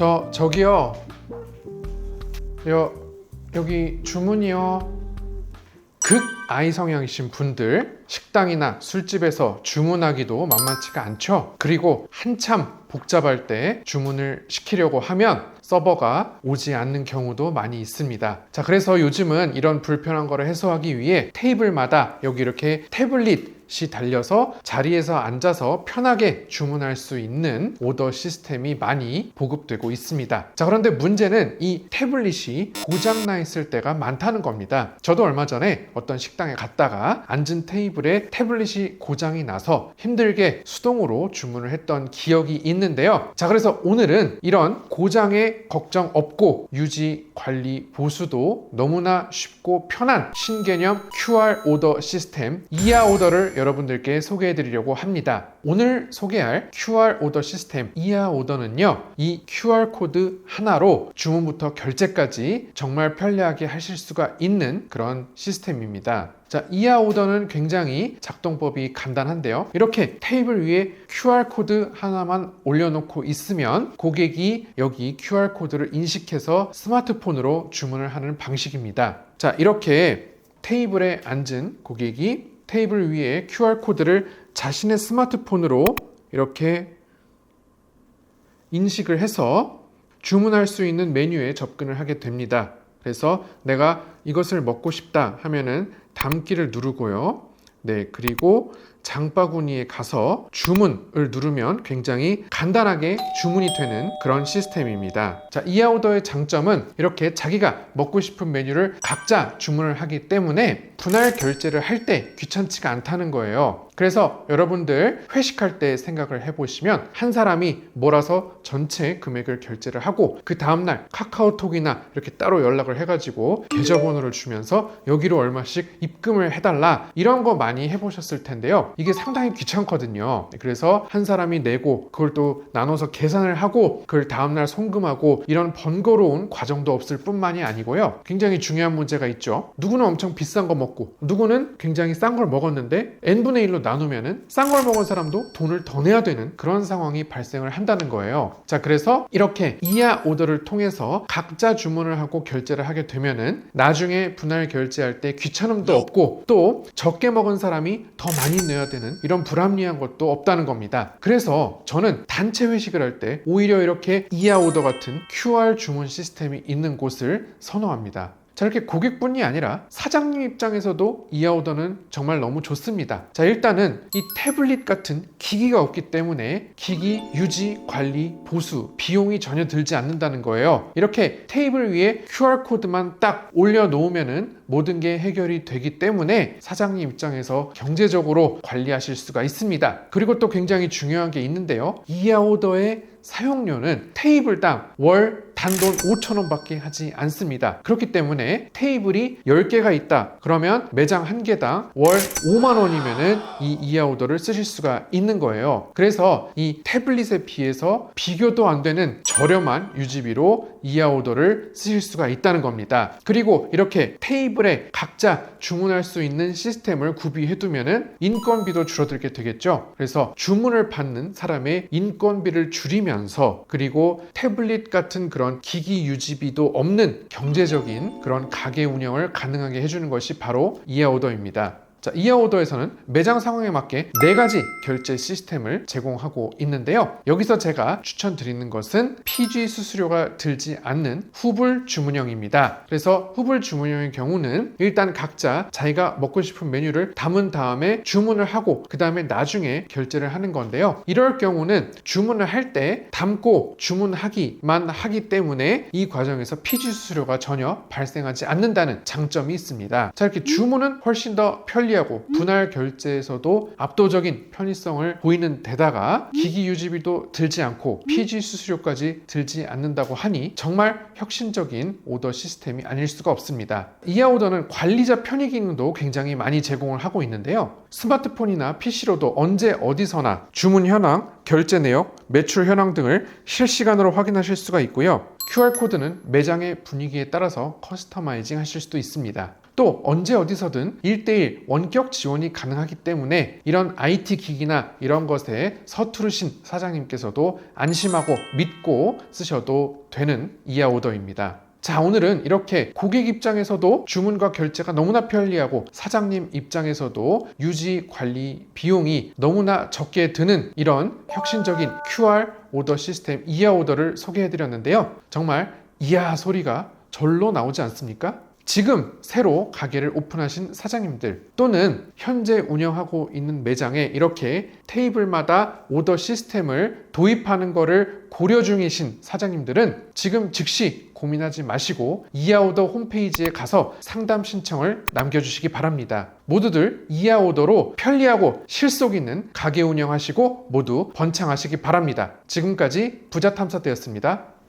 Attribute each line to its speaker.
Speaker 1: 저 저기요. 여 여기 주문이요. 극 아이 성향이신 분들 식당이나 술집에서 주문하기도 만만치가 않죠. 그리고 한참 복잡할 때 주문을 시키려고 하면 서버가 오지 않는 경우도 많이 있습니다. 자, 그래서 요즘은 이런 불편한 거를 해소하기 위해 테이블마다 여기 이렇게 태블릿 이 달려서 자리에서 앉아서 편하게 주문할 수 있는 오더 시스템이 많이 보급되고 있습니다. 자, 그런데 문제는 이 태블릿이 고장나 있을 때가 많다는 겁니다. 저도 얼마 전에 어떤 식당에 갔다가 앉은 테이블에 태블릿이 고장이 나서 힘들게 수동으로 주문을 했던 기억이 있는데요. 자, 그래서 오늘은 이런 고장의 걱정 없고 유지, 관리, 보수도 너무나 쉽고 편한 신개념 QR 오더 시스템 이하 오더를 여러분들께 소개해 드리려고 합니다. 오늘 소개할 QR 오더 시스템 이하 오더는요, 이 QR 코드 하나로 주문부터 결제까지 정말 편리하게 하실 수가 있는 그런 시스템입니다. 자, 이하 오더는 굉장히 작동법이 간단한데요. 이렇게 테이블 위에 QR코드 하나만 올려놓고 있으면 고객이 여기 QR코드를 인식해서 스마트폰으로 주문을 하는 방식입니다. 자, 이렇게 테이블에 앉은 고객이 테이블 위에 QR코드를 자신의 스마트폰으로 이렇게 인식을 해서 주문할 수 있는 메뉴에 접근을 하게 됩니다. 그래서 내가 이것을 먹고 싶다 하면은 담기를 누르고요. 네, 그리고 장바구니에 가서 주문을 누르면 굉장히 간단하게 주문이 되는 그런 시스템입니다. 자, 이하오더의 장점은 이렇게 자기가 먹고 싶은 메뉴를 각자 주문을 하기 때문에 분할 결제를 할 때 귀찮지가 않다는 거예요. 그래서 여러분들 회식할 때 생각을 해보시면 한 사람이 몰아서 전체 금액을 결제를 하고 그 다음날 카카오톡이나 이렇게 따로 연락을 해가지고 계좌번호를 주면서 여기로 얼마씩 입금을 해달라 이런 거 많이 해보셨을 텐데요. 이게 상당히 귀찮거든요. 그래서 한 사람이 내고 그걸 또 나눠서 계산을 하고 그걸 다음날 송금하고 이런 번거로운 과정도 없을 뿐만이 아니고요. 굉장히 중요한 문제가 있죠. 누구는 엄청 비싼 거 먹고 누구는 굉장히 싼 걸 먹었는데 n분의 1로 나누면은 싼 걸 먹은 사람도 돈을 더 내야 되는 그런 상황이 발생을 한다는 거예요. 자, 그래서 이렇게 이하 오더를 통해서 각자 주문을 하고 결제를 하게 되면은 나중에 분할 결제할 때 귀찮음도 없고 또 적게 먹은 사람이 더 많이 내야 되는 이런 불합리한 것도 없다는 겁니다. 그래서 저는 단체 회식을 할 때 오히려 이렇게 이하 오더 같은 QR 주문 시스템이 있는 곳을 선호합니다. 자, 이렇게 고객뿐이 아니라 사장님 입장에서도 이하오더는 정말 너무 좋습니다. 자, 일단은 이 태블릿 같은 기기가 없기 때문에 기기 유지, 관리, 보수, 비용이 전혀 들지 않는다는 거예요. 이렇게 테이블 위에 QR코드만 딱 올려놓으면은 모든 게 해결이 되기 때문에 사장님 입장에서 경제적으로 관리하실 수가 있습니다. 그리고 또 굉장히 중요한 게 있는데요. 이하오더의 사용료는 테이블당 월 단돈 5천원 밖에 하지 않습니다. 그렇기 때문에 테이블이 10개가 있다. 그러면 매장 한 개당 월 5만원이면은 이 이하오더를 쓰실 수가 있는 거예요. 그래서 이 태블릿에 비해서 비교도 안 되는 저렴한 유지비로 이하오더를 쓰실 수가 있다는 겁니다. 그리고 이렇게 테이블에 각자 주문할 수 있는 시스템을 구비해 두면은 인건비도 줄어들게 되겠죠. 그래서 주문을 받는 사람의 인건비를 줄이면 서 그리고 태블릿 같은 그런 기기 유지비도 없는 경제적인 그런 가게 운영을 가능하게 해주는 것이 바로 이하오더입니다. 자, 이하오더에서는 매장 상황에 맞게 네 가지 결제 시스템을 제공하고 있는데요. 여기서 제가 추천드리는 것은 PG 수수료가 들지 않는 후불 주문형입니다. 그래서 후불 주문형의 경우는 일단 각자 자기가 먹고 싶은 메뉴를 담은 다음에 주문을 하고 그 다음에 나중에 결제를 하는 건데요. 이럴 경우는 주문을 할 때 담고 주문하기만 하기 때문에 이 과정에서 PG 수수료가 전혀 발생하지 않는다는 장점이 있습니다. 자, 이렇게 주문은 훨씬 더 편리 편리하고 분할 결제에서도 압도적인 편의성을 보이는 데다가 기기 유지비도 들지 않고 PG 수수료까지 들지 않는다고 하니 정말 혁신적인 오더 시스템이 아닐 수가 없습니다. 이하 오더는 관리자 편의 기능도 굉장히 많이 제공을 하고 있는데요. 스마트폰이나 PC로도 언제 어디서나 주문 현황, 결제 내역, 매출 현황 등을 실시간으로 확인하실 수가 있고요. QR코드는 매장의 분위기에 따라서 커스터마이징 하실 수도 있습니다. 또 언제 어디서든 1대1 원격 지원이 가능하기 때문에 이런 IT 기기나 이런 것에 서투르신 사장님께서도 안심하고 믿고 쓰셔도 되는 이하 오더입니다. 자, 오늘은 이렇게 고객 입장에서도 주문과 결제가 너무나 편리하고 사장님 입장에서도 유지 관리 비용이 너무나 적게 드는 이런 혁신적인 QR 오더 시스템 이하 오더를 소개해 드렸는데요. 정말 이야 소리가 절로 나오지 않습니까? 지금 새로 가게를 오픈하신 사장님들 또는 현재 운영하고 있는 매장에 이렇게 테이블마다 오더 시스템을 도입하는 것을 고려 중이신 사장님들은 지금 즉시 고민하지 마시고 이하오더 홈페이지에 가서 상담 신청을 남겨주시기 바랍니다. 모두들 이하오더로 편리하고 실속 있는 가게 운영하시고 모두 번창하시기 바랍니다. 지금까지 부자탐사대였습니다.